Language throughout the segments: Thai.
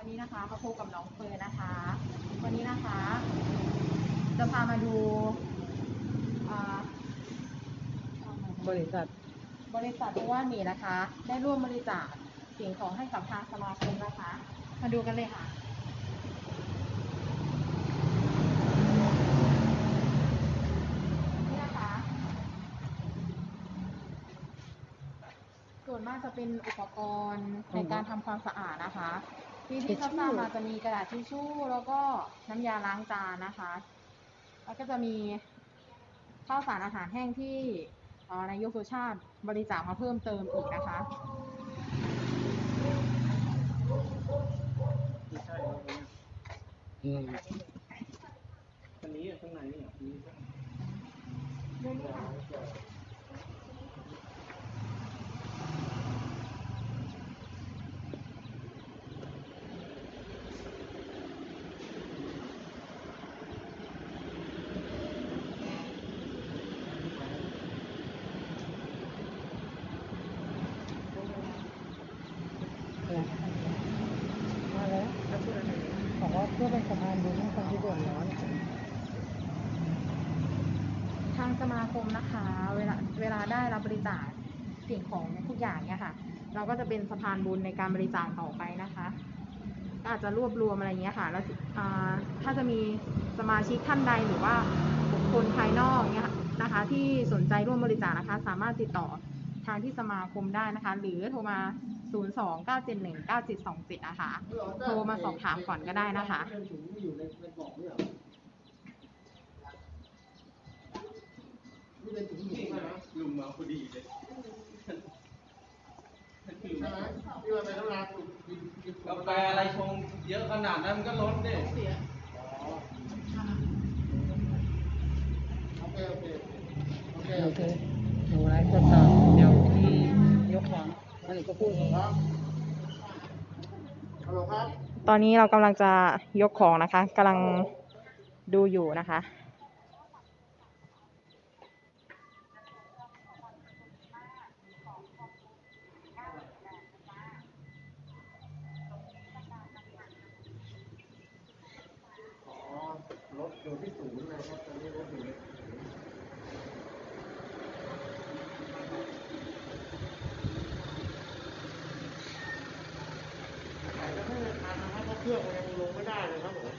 วันนี้นะคะมาพบกับน้องเฟิร์นนะคะ วันนี้นะคะ จะพามาดูอ่าบริษัท บริษัทเพราะว่านี่นะคะ ได้ร่วมบริจาคสิ่งของให้กับทางสมาคมนะคะ มาดูกันเลยค่ะนี่นะคะ ส่วนมากจะเป็นอุปกรณ์ในการทำความสะอาดนะคะ ที่ที่ทิชชู่ทราบมาจะมีกระดาษทิชชู่แล้วก็น้ำยาล้างจานนะคะ แล้วก็จะมีข้าวสารอาหารแห้งที่เอ่อนายกสุชาติบริจาคมาเพิ่มเติมอีกนะคะอืมอันนี้ข้างในนี่อะมีข้างด้วยนี่ค่ะอะไรมาแล้วบอกว่าเพื่อเป็นสะพานบุญให้คนที่เดือดร้อนทางสมาคมนะคะ เวลาเวลาได้รับบริจาคสิ่งของทุกอย่างเนี่ยค่ะ เราก็จะเป็นสะพานบุญในการบริจาคต่อไปนะคะก็อาจจะรวบรวมอะไรเงี้ยค่ะ แล้วถ้าจะมีสมาชิกท่านใดหรือว่าบุคคลภายนอกเนี่ยนะคะ ที่สนใจร่วมบริจาคนะคะ สามารถติดต่อทางที่สมาคมได้นะคะ หรือโทรมา 0 2 9 7 1 9 7 2 7 นะคะ โทรมาสอบถามก่อนก็ได้นะคะเป็นถุงอยู่ในในกล่องนี่เหรอนี่เป็นถุงอยู่ใช่ไหมลุงมาพอดีเลยใช่ไหมที่มันเป็นน้ำลายกินกินกาแฟอะไรชงเยอะขนาดนั้นมันก็ล้นดิอ๋อโอเคโอเคโอเคโอโอเคเคหนูไลฟ์สดต่อเดี๋ยวที่ยกของ แล้วหนูก็พูดครับฮัลโหลครับ ตอนนี้เรากำลังจะยกของนะคะกำลังดูอยู่นะคะอ๋อรถอยู่ที่ศูนย์นะครับตอนนี้รถอยู่ในศูนย์แต่จะไม่ได้ทันนะครับเพราะเครื่องมันยังลงไม่ได้เลยครับผม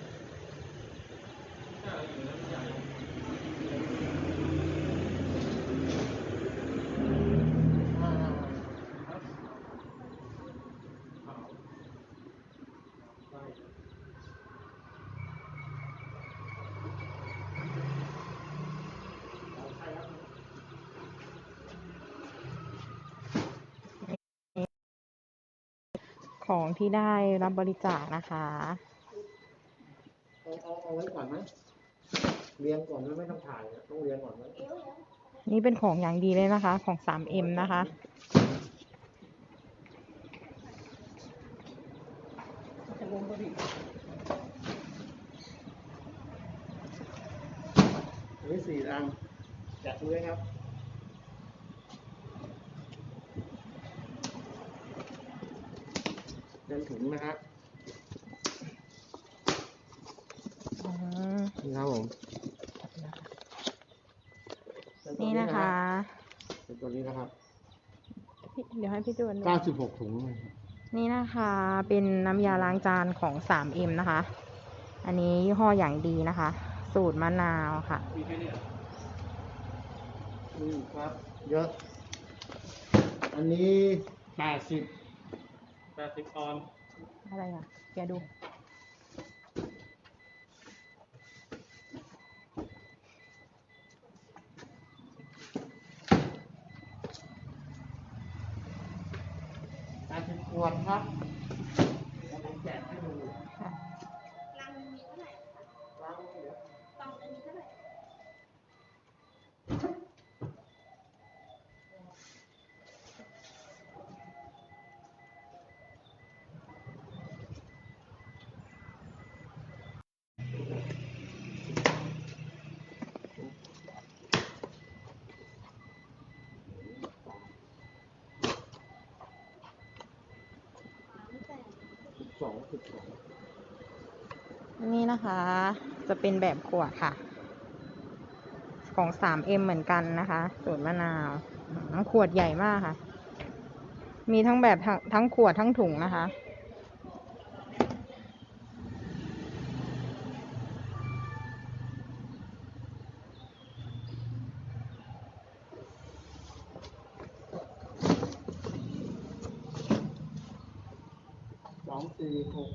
อ่าใช่ครับ ของที่ได้รับบริจาคนะคะ เอาเอาเอาไว้ก่อนไหมเรียงก่อนแล้วไม่ต้องถ่ายอะต้องเรียงก่อนไหมนี่เป็นของอย่างดีเลยนะคะ ของ 3M นะคะอันนี้สี่รังแกะดูเลยครับ เป็นถุงนะครับอืมนี่ครับผมนี่นะคะเป็นตัวนี้นะครับพี่เดี๋ยวให้พี่จวนดู96ถุงนะครับนี่นะคะ เป็นน้ำยาล้างจานของ 3M นะคะ อันนี้ยี่ห้ออย่างดีนะคะ สูตรมะนาวค่ะมีแค่เนี้ยนี่ครับ เยอะ อันนี้80แปดสิบออนอะไรอะ แกดู80ขวดครับ นี่นะคะ จะเป็นแบบขวดค่ะ ของ 3M เหมือนกันนะคะสูตรมะนาวขวดใหญ่มากค่ะ มีทั้งแบบทั้งขวดทั้งถุงนะคะ องสี่หก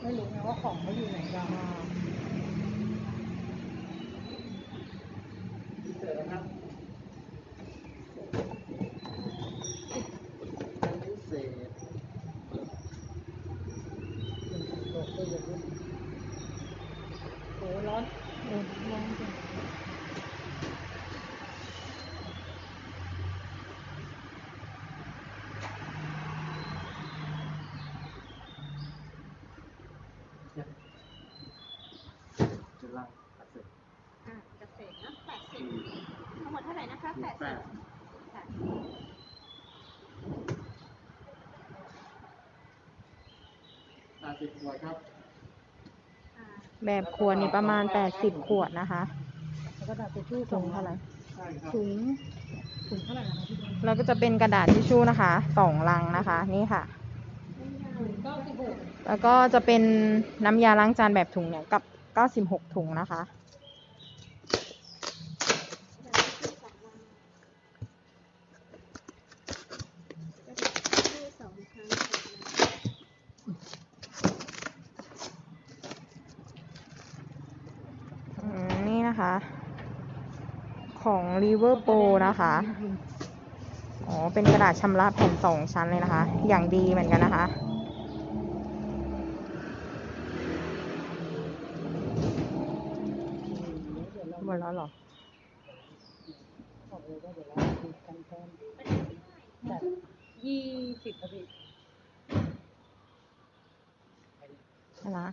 ไม่รู้ไงว่าของเขาอยู่ไหนกันพิเศษนะครับเป็นพิเศษ ตกก็อย่างนี้โอ้ร้อนเออร้อนจริงจะลังตัดเสร็จอะเกษตรนะแปดสิบทั้งหมดเท่าไหร่นะคะแปดแปสิบดค่ะ แปด สิบขวดครับอ่าแบบขวดนี่ประมาณ80ขวดนะคะ แล้วก็ดาษทิชชู่ถุงเท่าไหร่ใช่ครับ ถุงถุงเท่าไหร่นะคะพี่บอลแล้วก็จะเป็นกระดาษทิชชู่นะคะสองลังนะคะ นี่ค่ะ ถุงเก้าสิบหก แล้วก็จะเป็นน้ำยาล้างจานแบบถุงเนี่ยกับ 96 ถุงนะคะ ชื่อสองครั้ง อืมนี่นะคะ ของ River Pro นะคะ อ๋อ เป็นกระดาษชำระแผ่นสองชั้นเลยนะคะ อย่างดีเหมือนกันนะคะ หมดแล้วหรอยว่าเดี๋ยวเราคุยกันแทนแบบยี่สิบนาที นะคะ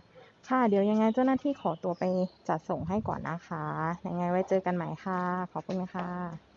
ค่ะเดี๋ยวยังไงเจ้าหน้าที่ขอตัวไปจัดส่งให้ก่อนนะคะ ยังไงไว้เจอกันใหม่ค่ะ ขอบคุณค่ะ